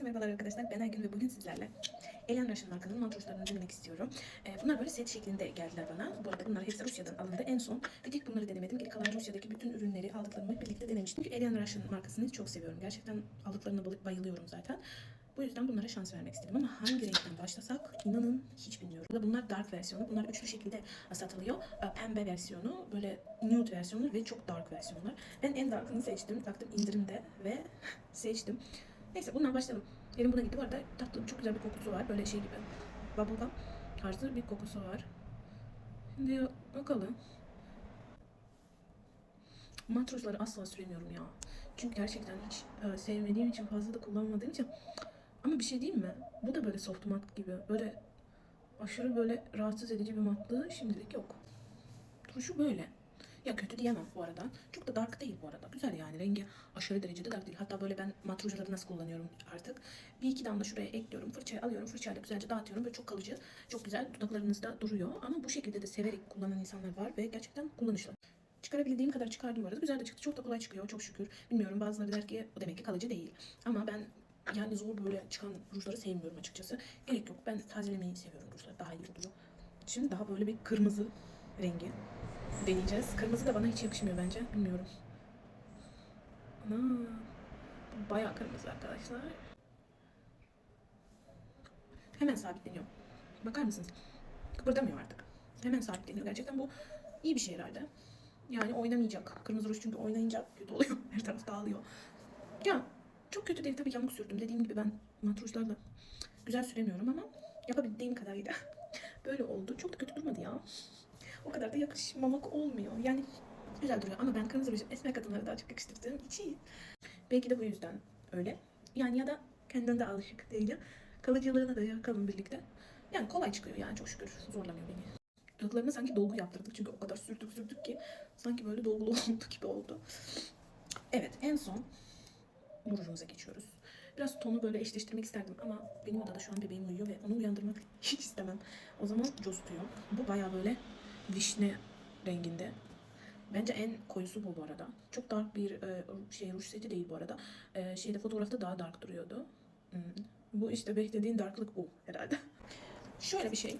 Herkese merhabalar arkadaşlar. Ben Aygün ve bugün sizlerle Elian Russian markanın mantruşlarını denemek istiyorum. Ee, bunlar böyle set şeklinde geldiler bana. Bu arada bunlar hepsi Rusya'dan alındı. En son bir tek bunları denemedim. Geri kalan Rusya'daki bütün ürünleri aldıklarımı birlikte denemiştim. Çünkü Elian Russian markasını çok seviyorum. Gerçekten aldıklarına bay- bayılıyorum zaten. Bu yüzden bunlara şans vermek istedim ama hangi renkten başlasak inanın hiç bilmiyorum. Bunlar dark versiyonu. Bunlar üçlü şekilde satılıyor. Ee, Pembe versiyonu, böyle nude versiyonu ve çok dark versiyonlar. Ben en darkını seçtim. Baktım indirimde ve seçtim. Neyse bundan başlayalım. Elim buna gitti. Bu arada tatlı çok güzel bir kokusu var. Böyle şey gibi bubblegum tarzı bir kokusu var. Şimdi bakalım. Matrosları asla süremiyorum ya. Çünkü gerçekten hiç e, sevmediğim için fazla da kullanmadığım için. Ama bir şey diyeyim mi? Bu da böyle soft mat gibi. Böyle aşırı böyle rahatsız edici bir matlığı şimdilik yok. Duruşu böyle. Ya kötü diyemem bu arada. Çok da dark değil bu arada. Güzel yani. Rengi aşırı derecede dark değil. Hatta böyle ben mat rujları nasıl kullanıyorum artık. Bir iki damla şuraya ekliyorum. Fırçayı alıyorum. Fırçayla güzelce dağıtıyorum. Böyle çok kalıcı, çok güzel dudaklarınızda duruyor. Ama bu şekilde de severek kullanan insanlar var ve gerçekten kullanışlı. Çıkarabildiğim kadar çıkardım arada. Güzel de çıktı. Çok da kolay çıkıyor. Çok şükür. Bilmiyorum bazıları der ki o demek ki kalıcı değil. Ama ben yani zor böyle çıkan rujları sevmiyorum açıkçası. Gerek yok. Ben tazelemeyi seviyorum rujları. Daha iyi oluyor. Şimdi daha böyle bir kırmızı rengi deneyeceğiz. Kırmızı da bana hiç yakışmıyor bence. Bilmiyorum. Ana. Bayağı kırmızı arkadaşlar. Hemen sabitleniyor. Bakar mısınız? Kıpırdamıyor artık. Hemen sabitleniyor. Gerçekten bu iyi bir şey herhalde. Yani oynamayacak. Kırmızı ruj çünkü oynayınca kötü oluyor. Her taraf dağılıyor. Ya çok kötü değil. Tabii yamuk sürdüm. Dediğim gibi ben mat rujlarla güzel süremiyorum ama yapabildiğim kadarıyla böyle oldu. Çok da kötü durmadı ya. O kadar da yakışmamak olmuyor. Yani güzel duruyor ama ben kırmızı ruju esmer kadınlara daha çok yakıştırdığım için belki de bu yüzden öyle. Yani ya da kendine de alışık değilim. Kalıcılığına da yakalım birlikte. Yani kolay çıkıyor yani çok şükür. Zorlamıyor beni. Dudaklarına sanki dolgu yaptırdık çünkü o kadar sürdük sürdük ki sanki böyle dolgulu oldu gibi oldu. Evet en son rujumuza geçiyoruz. Biraz tonu böyle eşleştirmek isterdim ama benim odada şu an bebeğim uyuyor ve onu uyandırmak hiç istemem. O zaman costuyor. Bu baya böyle vişne renginde. Bence en koyusu bu bu arada. Çok dark bir e, şey ruj seti değil bu arada. E, şeyde fotoğrafta daha dark duruyordu. Hmm. Bu işte beklediğin darklık bu herhalde. Şöyle bir şey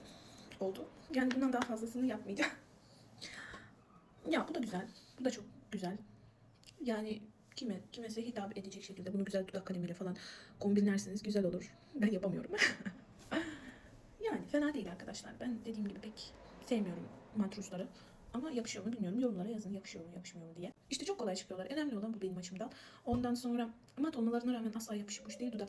oldu. Yani bundan daha fazlasını yapmayacağım. ya bu da güzel. Bu da çok güzel. Yani kime kimese hitap edecek şekilde bunu güzel dudak kalemiyle falan kombinlerseniz güzel olur. Ben yapamıyorum. yani fena değil arkadaşlar. Ben dediğim gibi pek sevmiyorum matruşları. Ama yakışıyor mu bilmiyorum. Yorumlara yazın yakışıyor mu yakışmıyor mu diye. İşte çok kolay çıkıyorlar. Önemli olan bu benim açımdan. Ondan sonra mat olmalarına rağmen asla yapışık uç değil. Dudak